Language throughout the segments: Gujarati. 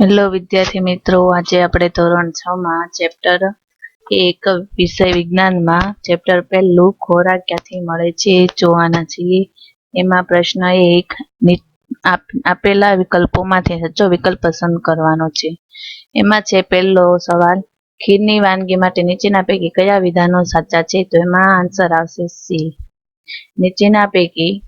હેલો વિદ્યાર્થી મિત્રો, આજે આપણે ધોરણ છ માં ચેપ્ટર એક વિષય વિજ્ઞાનમાં ચેપ્ટર પહેલું ખોરાક ક્યાંથી મળે છે જોવાના છીએ. એમાં પ્રશ્ન એક આપ- આપેલા વિકલ્પોમાંથી સાચો વિકલ્પ પસંદ કરવાનો છે. એમાં છે પહેલો સવાલ, ખીરની વાનગી માટે નીચેના પૈકી કયા વિધાનો સાચા છે? તો એમાં આન્સર આવશે સી. નીચેના પૈકી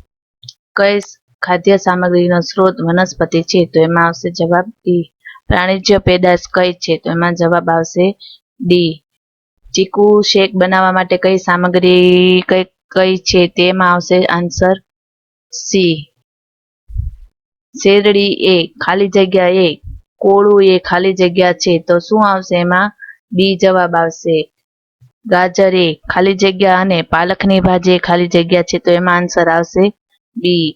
કઈ ખાદ્ય સામગ્રીનો સ્ત્રોત વનસ્પતિ છે? તો એમાં આવશે જવાબ ડી. પ્રાણીજ્ય પેદાશ કઈ છે, તો એમાં જવાબ આવશે ડી ચીકુ શેક બનાવવા માટે કઈ સામગ્રી કઈ કઈ છે તેમાં આવશે આન્સર સી શેરડી એ ખાલી જગ્યા એ, કોળું એ ખાલી જગ્યા છે, તો શું આવશે એમાં? બી જવાબ આવશે. ગાજર એ ખાલી જગ્યા અને પાલકની ભાજી એ ખાલી જગ્યા છે, તો એમાં આન્સર આવશે બી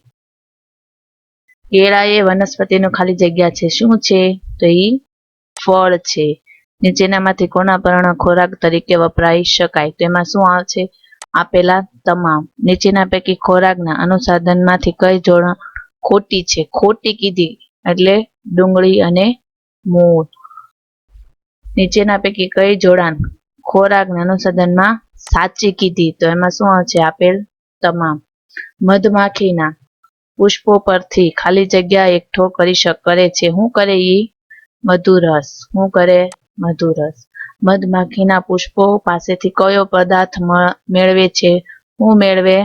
કેળા એ વનસ્પતિનું ખાલી જગ્યા છે, શું છે? તો એ ફળ છે નીચેનામાંથી કોના પર્ણ ખોરાક તરીકે વપરાઈ શકાય. તો એમાં શું આવશે? આપેલા તમામ. નીચેના પૈકી ખોરાકના અનુસાધનમાંથી કઈ જોડાણ ખોટી છે? ખોટી કીધી. એટલે ડુંગળી અને મૂળ. નીચેના પૈકી કઈ જોડાણ ખોરાકના અનુસાધનમાં સાચી કીધી. તો એમાં શું આવશે? આપેલ તમામ. મધમાખીના પુષ્પો પરથી ખાલી જગ્યા એકઠો કરી શક, કરે છે. શું કરે ઈ? મધુરસ શું કરે મધુરસ મધમાખીના પુષ્પો પાસેથી કયો પદાર્થ મેળવે છે? હું મેળવે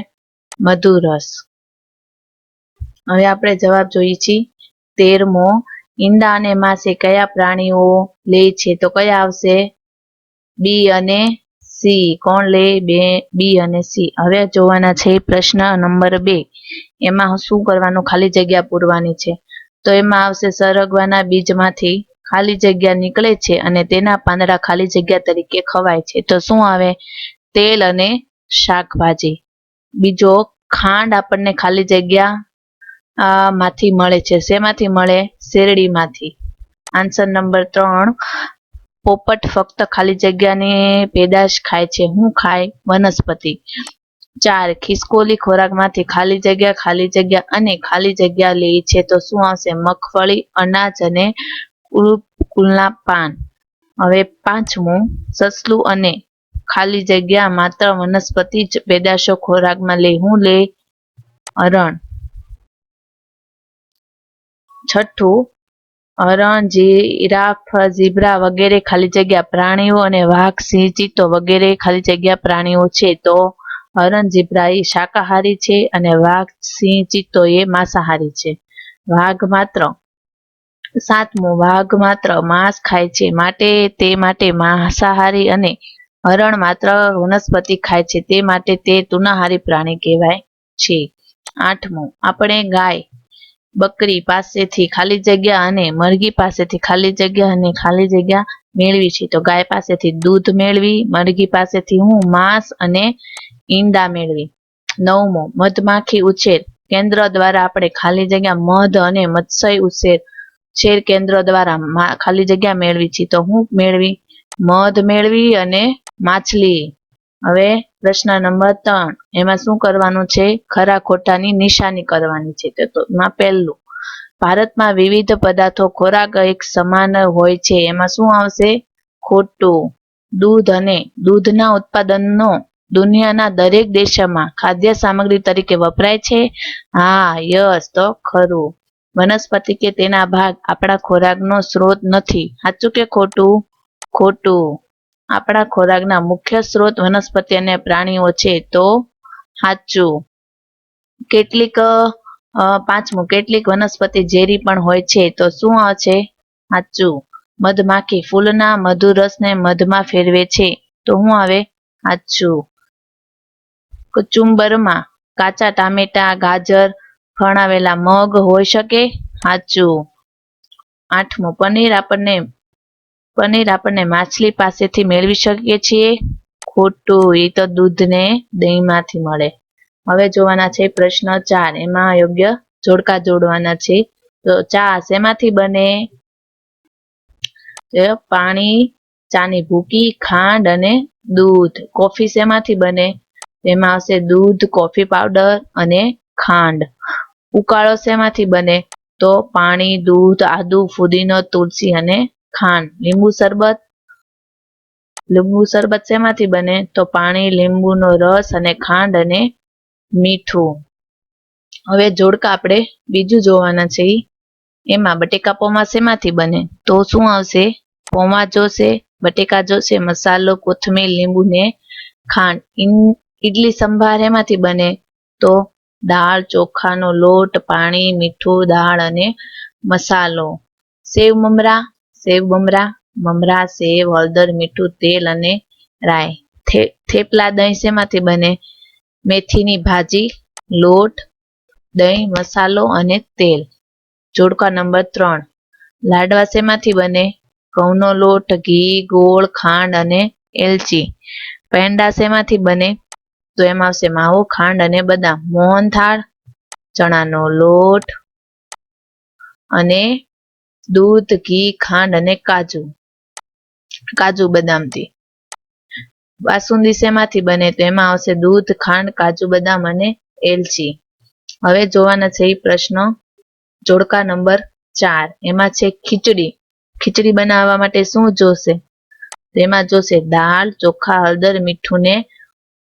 મધુરસ હવે આપણે જવાબ જોઈએ છીએ તેરમો ઈંડા અને માસે કયા પ્રાણીઓ લે છે? તો કયા આવશે? બી અને સી. કોણ લે? બે, બી અને સી. હવે જોવાના છે પ્રશ્ન નંબર બે. એમાં શું કરવાનું? ખાલી જગ્યા પૂરવાની છે. તો એમાં આવશે સરગવાના બીજમાંથી ખાલી જગ્યા નીકળે છે અને તેના પાંદડા ખાલી જગ્યા તરીકે ખવાય છે. તો શું આવે? તેલ અને શાકભાજી. બીજો ખાંડ આપણને ખાલી જગ્યા માંથી મળે છે. શેમાંથી મળે? શેરડીમાંથી. આન્સર નંબર ત્રણ. પોપટ ફક્ત ખાલી જગ્યાની પેદાશ ખાય છે. હું ખાય? વનસ્પતિ. ચાર. ખિસકોલી ખોરાકમાંથી ખાલી જગ્યા ખાલી જગ્યા અને ખાલી જગ્યા લે છે. તો શું આવશે? મગફળી, અનાજ અને કુલના પાન હવે પાંચમું, સસલું અને ખાલી જગ્યા માત્ર વનસ્પતિ જ પેદાશો ખોરાકમાં લે. હું લે અરણ. છઠ્ઠું હરણ જીરાફ, ઝીબ્રા વગેરે ખાલી જગ્યા પ્રાણીઓ અને વાઘ, સિંહ ચિત્તો વગેરે ખાલી જગ્યા પ્રાણીઓ છે. તો હરણ ઝીબ્રા એ શાકાહારી છે અને વાઘ, સિંહ ચિત્તો એ માંસાહારી છે. વાઘ માત્ર સાતમું વાઘ માત્ર માંસ ખાય છે. માટે તે માટે માંસાહારી અને હરણ માત્ર વનસ્પતિ ખાય છે. તે માટે તે તુનાહારી પ્રાણી કહેવાય છે. આઠમું, આપણે ગાય, બકરી પાસેથી ખાલી જગ્યા અને મરઘી પાસેથી ખાલી જગ્યા અને ખાલી જગ્યા મેળવી છે. તો ગાય પાસેથી દૂધ મેળવી, મરઘી પાસેથી હું માંસ અને ઈંડા મેળવી. નવમો, મધમાખી ઉછેર. કેન્દ્ર દ્વારા આપણે ખાલી જગ્યા મધ અને મત્સ્ય ઉછેર શેર કેન્દ્ર દ્વારા ખાલી જગ્યા મેળવી છે. તો હું મેળવી? મધ મેળવી અને માછલી. હવે પ્રશ્ન નંબર ત્રણ. એમાં શું કરવાનું છે? ખરા ખોટાની નિશાની કરવાની છે. તો, એમાં પહેલું. ભારતમાં વિવિધ પદાર્થો ખોરાક એક સમાન હોય છે. એમાં શું આવશે? ખોટું. દૂધ અને દૂધના ઉત્પાદનનો દુનિયાના દરેક દેશોમાં ખાદ્ય સામગ્રી તરીકે વપરાય છે? હા, યસ. તો ખરું. વનસ્પતિ કે તેના ભાગ આપણા ખોરાકનો સ્ત્રોત નથી. સાચું કે ખોટું? ખોટું. આપણા ખોરાકના મુખ્ય સ્ત્રોત વનસ્પતિ અને પ્રાણીઓ છે, તો સાચું. કેટલીક પાંચમું, કેટલીક વનસ્પતિ ઝેરી પણ હોય છે, તો શું છે? સાચું. મધમાખી ફૂલના મધુરસને મધમાં ફેરવે છે, તો શું આવે? સાચું. કચુંબરમાં કાચા ટામેટા, ગાજર ફણાવેલા મગ હોઈ શકે? સાચું. આઠમું, પનીર આપણને પનીર આપણને માછલી પાસેથી મેળવી શકીએ છીએ? ખોટું એ તો દૂધને દહીંમાંથી મળે. હવે જોવાના છે પ્રશ્ન ચાર, એમાં યોગ્ય જોડકા જોડવાના છે. તો ચા શેમાંથી બને? પાણી, ચાની ભૂકી, ખાંડ અને દૂધ. કોફી શેમાંથી બને? એમાં આવશે દૂધ, કોફી પાવડર અને ખાંડ. ઉકાળો શેમાંથી બને? તો પાણી, દૂધ, આદુ, ફુદીનો, તુલસી અને ખાંડ. લીંબુ શરબત? લીંબુ શરબત શેમાંથી બને? તો પાણી, લીંબુનો રસ અને ખાંડ અને મીઠું. હવે જોડકા આપણે બીજું જોવાના છે એમાં બટેકા પૌવા શેમાંથી બને? તો શું આવશે? પૌવા જોશે, બટેકા જોશે, મસાલો, કોથમીર, લીંબુ ને ખાંડ. ઈડલી સંભાર એમાંથી બને? તો દાળ, ચોખાનો લોટ, પાણી, મીઠું, દાળ અને મસાલો. સેવ મમરા સેવ મમરા મમરા, સેવ, હળદર, મીઠું, તેલ અને રાઈ. થેપલા દહીં શેમાંથી બને? મેથીની ભાજી, લોટ, દહીં, મસાલો અને તેલ. જોડકા નંબર ત્રણ. લાડવા શેમાંથી બને? ઘઉંનો લોટ, ઘી, ગોળ, ખાંડ અને એલચી. પેંડા શેમાંથી બને? તો એમાં આવશે માવો, ખાંડ અને બદામ. મોહનથાળ ચણાનો લોટ અને દૂધ, ઘી, ખાંડ અને કાજુ. કાજુ બદામથી. બાસુંદી શેમાંથી બને તો એમાં આવશે દૂધ, ખાંડ, કાજુ, બદામ અને એલચી. હવે જોવાના છે એ પ્રશ્ન. જોડકા નંબર ચાર. એમાં છે ખીચડી. ખીચડી બનાવવા માટે શું જોશે? તેમાં જોશે દાળ, ચોખા, હળદર, મીઠું ને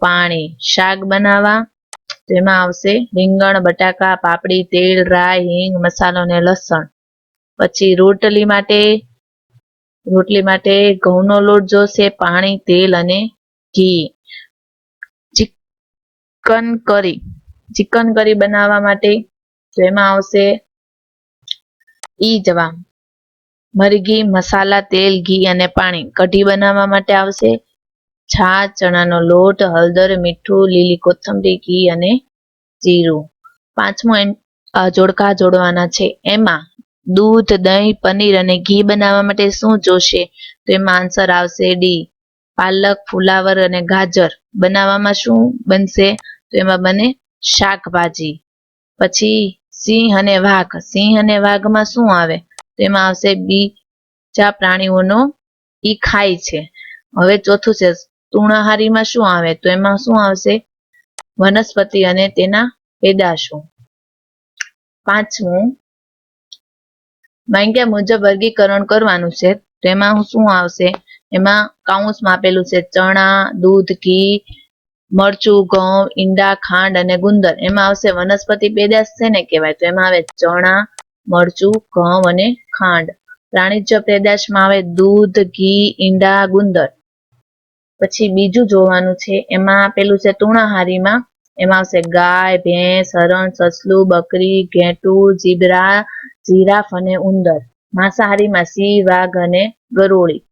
પાણી, શાક બનાવવા. તેમાં આવશે રીંગણ, બટાકા, પાપડી, તેલ, રાઈ, હિંગ, મસાલો ને લસણ. પછી રોટલી માટે રોટલી માટે ઘઉંનો લોટ જોશે, પાણી, તેલ અને ઘી. ચિકન કરી ચિકન કરી બનાવવા માટે તો આવશે ઈ જવા. મરઘી, મસાલા, તેલ, ઘી અને પાણી. કઢી બનાવવા માટે આવશે છાશ, ચણાનો લોટ, હળદર, મીઠું, લીલી કોથમરી, ઘી અને જીરું. પાંચમો જોડકા જોડવાના છે. એમાં દૂધ, દહીં, પનીર અને ઘી બનાવવા માટે શું જોશે? તો એમાં આન્સર આવશે ડી, પાલક, ફુલાવર અને ગાજર. બનાવવામાં શું બનશે? તો એમાં બને શાકભાજી. પછી સિંહ અને વાઘ. સિંહ અને વાઘમાં શું આવે? તો એમાં આવશે બીજા પ્રાણીઓનો ઈ ખાય છે. હવે ચોથું છે તૃણાહારીમાં શું આવે? તો એમાં શું આવશે? વનસ્પતિ અને તેના પેદાશો. પાંચમું માંગ્યા મુજબ વર્ગીકરણ કરવાનું છે. તો એમાં શું આવશે? એમાં કાઉન્સમાં આપેલું છે. ચણા, દૂધ, ઘી, મરચું, ઘઉં, ઈંડા, ખાંડ અને ગુંદર. એમાં આવશે વનસ્પતિ પેદાશ છે ને કહેવાય. તો એમાં આવે ચણા, મરચું, ઘઉં અને ખાંડ. પ્રાણીજ પેદાશમાં આવે દૂધ, ઘી, ઈંડા, ગુંદર. પછી બીજું જોવાનું છે, એમાં પેલું છે તુણાહારીમાં, એમાં આવશે ગાય, ભેંસ, હરણ, સસલું, બકરી, ઘેટું જીબરા જીરાફ અને ઉંદર. માંસાહારીમાં સિંહ, વાઘ અને ગરોળી.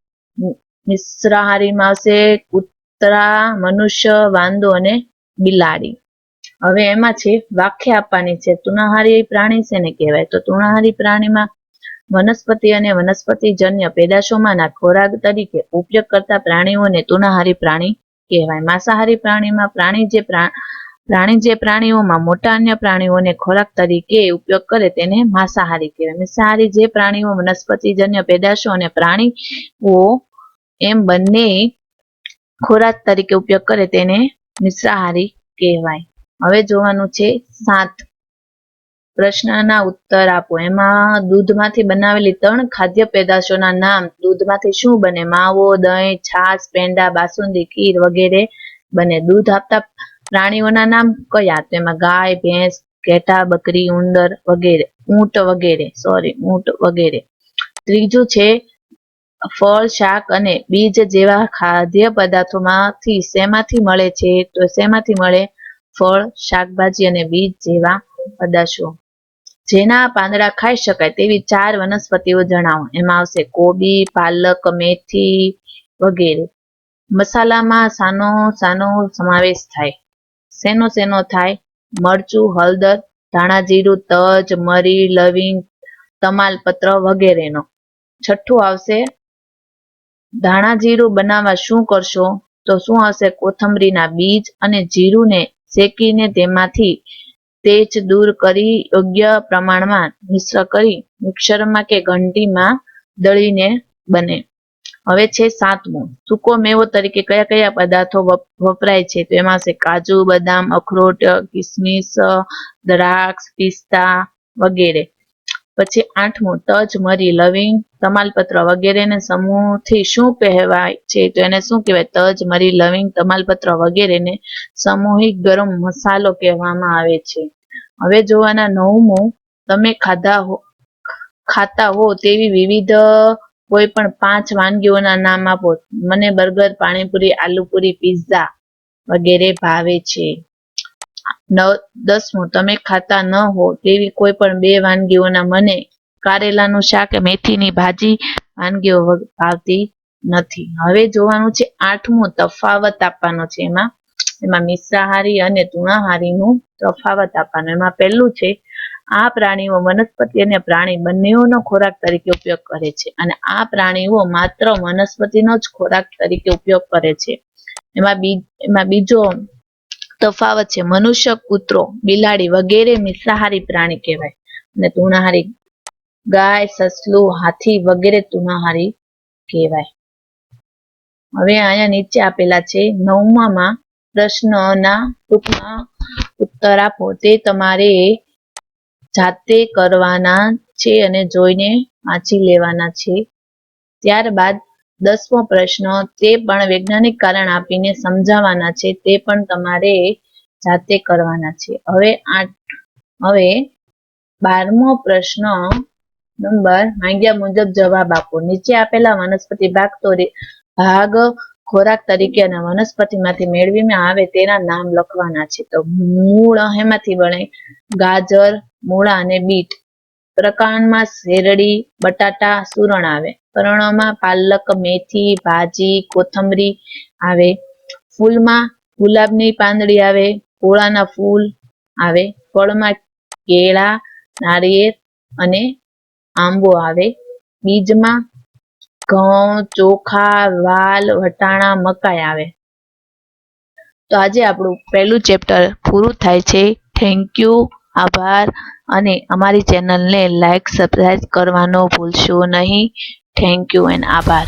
મિશ્રાહારીમાં આવશે કૂતરા, મનુષ્ય, વાંદો અને બિલાડી. હવે એમાં છે વાખ્યા આપવાની છે. તુણાહારી પ્રાણી શેને કહેવાય? તો તુણાહારી પ્રાણીમાં વનસ્પતિ અને વનસ્પતિજન્ય પેદાશોમાંના ખોરાક તરીકે ઉપયોગ કરતા પ્રાણીઓને તૃણાહારી પ્રાણી કહેવાય. માંસાહારી પ્રાણીમાં પ્રાણી જે પ્રાણી જે પ્રાણીઓમાં મોટા અન્ય પ્રાણીઓને ખોરાક તરીકે ઉપયોગ કરે તેને માંસાહારી કહેવાય. માંસાહારી જે પ્રાણીઓ વનસ્પતિજન્ય પેદાશો અને પ્રાણીઓ એમ બંને ખોરાક તરીકે ઉપયોગ કરે તેને મિશ્રાહારી કહેવાય. હવે જોવાનું છે સાત પ્રશ્નના ઉત્તર આપો. એમાં દૂધમાંથી બનાવેલી ત્રણ ખાદ્ય પેદાશોના નામ, દૂધમાંથી શું બને? માવો, દહીં, છાશ, પેંડા, બાસુંદી, ખીર વગેરે બને. દૂધ આપતા પ્રાણીઓના નામ કયા? તો એમાં ગાય, ભેંસ, ઘેટા, બકરી, ઉંદર વગેરે, ઊંટ વગેરે સોરી ઊંટ વગેરે. ત્રીજું છે ફળ, શાક અને બીજ જેવા ખાદ્ય પદાર્થોમાંથી શેમાંથી મળે છે? તો શેમાંથી મળે? ફળ, શાકભાજી અને બીજ જેવા પદાર્થો. જેના પાંદડા ખાઈ શકાય તેવી ચાર વનસ્પતિઓ જણાવો. એમાં આવશે કોબી, પાલક, મેથી વગેરે. મસાલામાં સાનો સાનો સમાવેશ થાય. શેનો શેનો થાય? મરચું, હળદર, ધાણા જીરું, તજ, મરી, લવિંગ, તમાલપત્ર વગેરેનો. છઠ્ઠું આવશે ધાણા જીરું બનાવવા શું કરશો? તો શું આવશે? કોથમરીના બીજ અને જીરુંને શેકીને તેમાંથી તેજ દૂર કરી યોગ્ય પ્રમાણમાં મિશ્ર કરી મિક્સરમાં કે ઘંટીમાં દળીને બને. હવે છે સાતમું. સૂકો મેવો તરીકે કયા કયા પદાર્થો વપ- વપરાય છે? તો એમાં છે કાજુ, બદામ, અખરોટ, કિસમિસ, દ્રાક્ષ, પિસ્તા વગેરે. પછી આઠમું, તજ, મરી, લવિંગ, તમાલપત્ર વગેરેને સમૂહથી શું કહેવાય છે? તો એને શું કહેવાય? તજ, મરી, લવિંગ, તમાલપત્ર વગેરેને સામૂહિક ગરમ મસાલો કહેવામાં આવે છે. હવે જોવાના નવમું, તમે ખાધા હો, ખાતા હો તેવી વિવિધ કોઈ પણ પાંચ વાનગીઓના નામ આપો. મને બર્ગર, પાણીપુરી, આલુપુરી, પિઝા વગેરે ભાવે છે. નવ દસમું, તમે ખાતા ન હો તેવી કોઈ પણ બે વાનગીઓના મને કારેલાનું શાક, મેથીની ભાજી, વાનગીઓ ભાવતી નથી. હવે જોવાનું છે આઠમું તફાવત આપવાનો છે એમાં. એમાં મિશ્રાહારી અને તૃણાહારીનું તફાવત આપવાનો. એમાં પહેલું છે, આ પ્રાણીઓ વનસ્પતિ અને પ્રાણી બંનેઓનો ખોરાક તરીકે ઉપયોગ કરે છે અને આ પ્રાણીઓ માત્ર વનસ્પતિનો જ ખોરાક તરીકે ઉપયોગ કરે છે. એમાં બી, એમાં બીજો તફાવત છે. મનુષ્ય કૂતરો, બિલાડી વગેરે મિશ્રાહારી પ્રાણી કહેવાય. અને તૃણાહારી ગાય, સસલું, હાથી વગેરે તૃણાહારી કહેવાય. હવે અહીંયા નીચે આપેલા છે, નવમામાં પ્રશ્નના ટૂંકમાં ઉત્તર આપો. તે તમારે જાતે કરવાના છે અને જોઈને વાંચી લેવાના છે. ત્યારબાદ દસમો પ્રશ્ન તે પણ વૈજ્ઞાનિક કારણ આપીને સમજાવવાના છે, તે પણ તમારે જાતે કરવાના છે. હવે આઠ, હવે બારમો પ્રશ્ન નંબર, માંગ્યા મુજબ જવાબ આપો. નીચે આપેલા વનસ્પતિ ભાગ તો ભાગ ખોરાક તરીકે અને વનસ્પતિમાંથી મેળવીને આવે તેના નામ લખવાના છે. તો મૂળ હેમાંથી બને ગાજર, મૂળા અને બીટ. પ્રકાંડમાં શેરડી, બટાટા, સુરણ આવે. પર્ણમાં પાલક, મેથી, ભાજી, કોથમરી આવે. ફૂલમાં ગુલાબની પાંદડી આવે કોળાના ફૂલ આવે, ફળમાં કેળા નાળિયેર અને આંબો આવે. બીજમાં ઘઉં, ચોખા, વાલ, વટાણા, મકાઈ આવે. તો આજે આપણું પહેલું ચેપ્ટર પૂરું થાય છે. થેન્ક યુ આભાર. અને અમારી ચેનલને લાઈક સબસ્ક્રાઈબ કરવાનો ભૂલશો નહીં. થેન્ક યુ એન્ડ આભાર